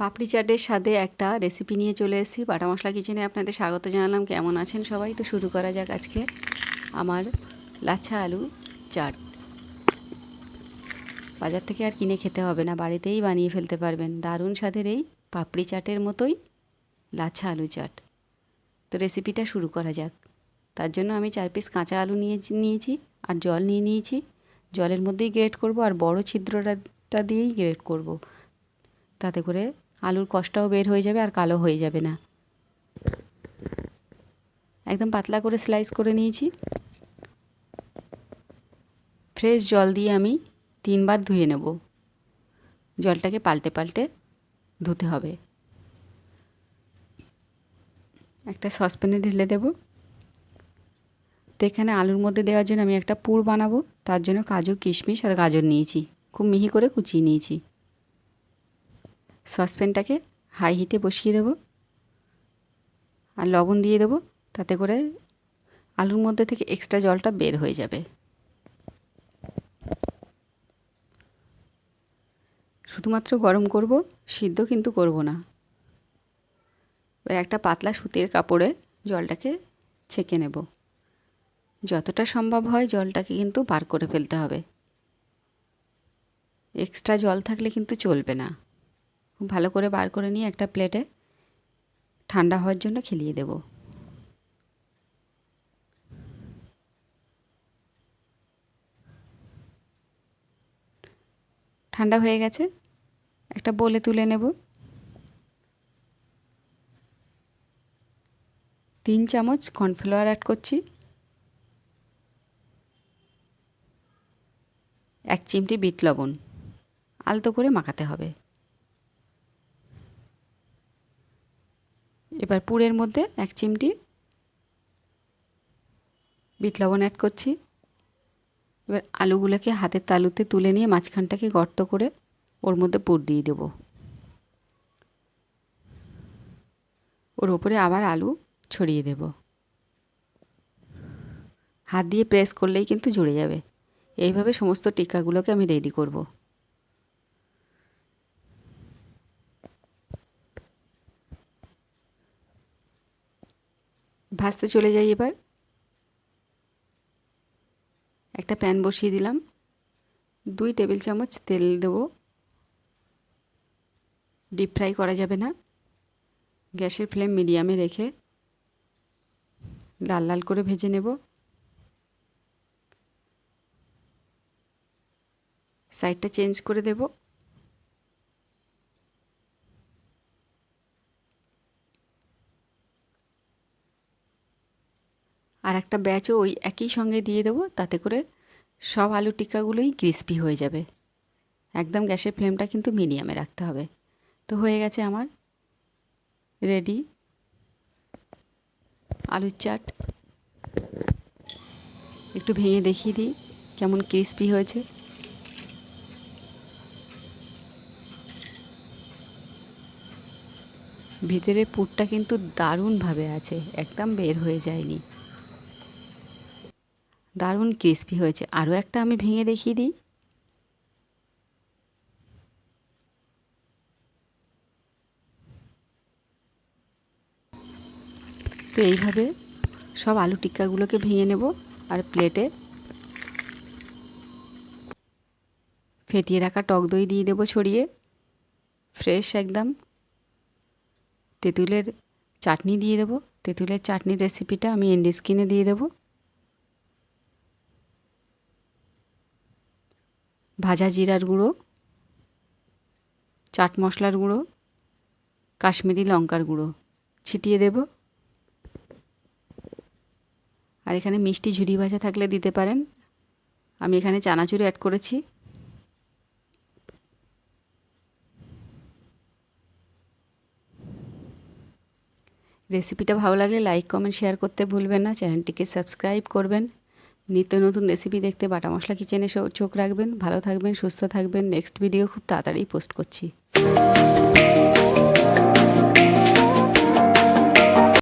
পাপড়ি চাটের সাথে একটা রেসিপি নিয়ে চলে এসেছি। বাটা মশলা কিচেনে আপনাদের স্বাগত জানালাম। কেমন আছেন সবাই? তো শুরু করা যাক আজকে আমার লাচ্ছা আলু চাট। বাজার থেকে আর কিনে খেতে হবে না, বাড়িতেই বানিয়ে ফেলতে পারবেন। দারুণ স্বাদের এই পাপড়ি চাটের মতোই লাচ্ছা আলু চাট। তো রেসিপিটা শুরু করা যাক। তার জন্য আমি চার পিস কাঁচা আলু নিয়ে নিয়েছি আর জল নিয়ে নিয়েছি। জলের মধ্যেই গ্রেট করব আর বড় ছিদ্রটা দিয়েই গ্রেট করব। তাতে করে আলুর কষ্টটাও বের হয়ে যাবে আর কালো হয়ে যাবে না। একদম পাতলা করে স্লাইস করে নিয়েছি। ফ্রেশ জল দিয়ে আমি তিনবার ধুয়ে নেব। জলটাকে পাল্টে পাল্টে ধুতে হবে। একটা সসপ্যানে ঢেলে দেব। তো এখানে আলুর মধ্যে দেওয়ার জন্য আমি একটা পুর বানাবো। তার জন্য কাজু, কিশমিশ আর গাজর নিয়েছি। খুব মিহি করে কুচিয়ে নিয়েছি। সসপ্যানটাকে হাই হিটে বসিয়ে দেব। আর লবণ দিয়ে দেবো, তাতে করে আলুর মধ্যে থেকে এক্সট্রা জলটা বের হয়ে যাবে। শুধুমাত্র গরম করব, সিদ্ধ কিন্তু করব না। এবার একটা পাতলা সুতির কাপড়ে জলটাকে ছেঁকে নেব। যতটা সম্ভব হয় জলটাকে কিন্তু বার করে ফেলতে হবে। এক্সট্রা জল থাকলে কিন্তু চলবে না। খুব ভালো করে বার করে নিয়ে একটা প্লেটে ঠান্ডা হওয়ার জন্য খেলিয়ে দেব। ঠান্ডা হয়ে গেছে। একটা বলে তুলে নেব। তিন চামচ কর্নফ্লাওয়ার অ্যাড করছি। এক চিমটি বিট লবণ। আলতো করে মাখাতে হবে। এবার পুরের মধ্যে এক চিমটি বিট লবণ অ্যাড করছি। এবার আলুগুলোকে হাতের তালুতে তুলে নিয়ে মাঝখানটাকে গর্ত করে ওর মধ্যে পুর দিয়ে দেব। ওর ওপরে আবার আলু ছড়িয়ে দেব। হাত দিয়ে প্রেস করলেই কিন্তু জুড়ে যাবে। এইভাবে সমস্ত টিকাগুলোকে আমি রেডি করব। ভাজতে চলে যাই এবার। একটা প্যান বসিয়ে দিলাম। দুই টেবিল চামচ তেল দেব। ডিপ ফ্রাই করা যাবে না। গ্যাসের ফ্লেম মিডিয়ামে রেখে লাল লাল করে ভেজে নেব। সাইডটা চেঞ্জ করে দেব। আর একটা ব্যাচও ওই একই সঙ্গে দিয়ে দেবো, তাতে করে সব আলু টিক্কাগুলোই ক্রিস্পি হয়ে যাবে। একদম গ্যাসের ফ্লেমটা কিন্তু মিডিয়ামে রাখতে হবে। তো হয়ে গেছে আমার রেডি আলুর চাট। একটু ভেঙে দেখিয়ে দিই কেমন ক্রিস্পি হয়েছে। ভিতরে পুরটা কিন্তু দারুণভাবে আছে, একদম বের হয়ে যায়নি। দারুণ ক্রিস্পি হয়েছে। আরও একটা আমি ভেঙে দেখিয়ে দিই। তো এইভাবে সব আলু টিক্কাগুলোকে ভেঙে নেব আর প্লেটে ফেটিয়ে রাখা টক দই দিয়ে দেবো ছড়িয়ে। ফ্রেশ একদম। তেঁতুলের চাটনি দিয়ে দেবো। তেঁতুলের চাটনির রেসিপিটা আমি এন্ডি স্কিনে দিয়ে দেবো। ভাজা জিরার গুঁড়ো, চাট মশলার গুঁড়ো, কাশ্মীরি লঙ্কার গুঁড়ো। ছিটিয়ে দেব। আর এখানে মিষ্টি ঝুরি ভাজা থাকলে দিতে পারেন। আমি এখানে চানাচুর অ্যাড করেছি। রেসিপিটা ভালো লাগলে লাইক কমেন্ট শেয়ার করতে ভুলবেন না। চ্যানেলটিকে সাবস্ক্রাইব করবেন। নিত্য নতুন রেসিপি দেখতে বাটা মশলা কিচেনে চোখ রাখবেন, ভালো থাকবেন, সুস্থ থাকবেন। নেক্সট ভিডিও খুব তাড়াতাড়ি পোস্ট করছি।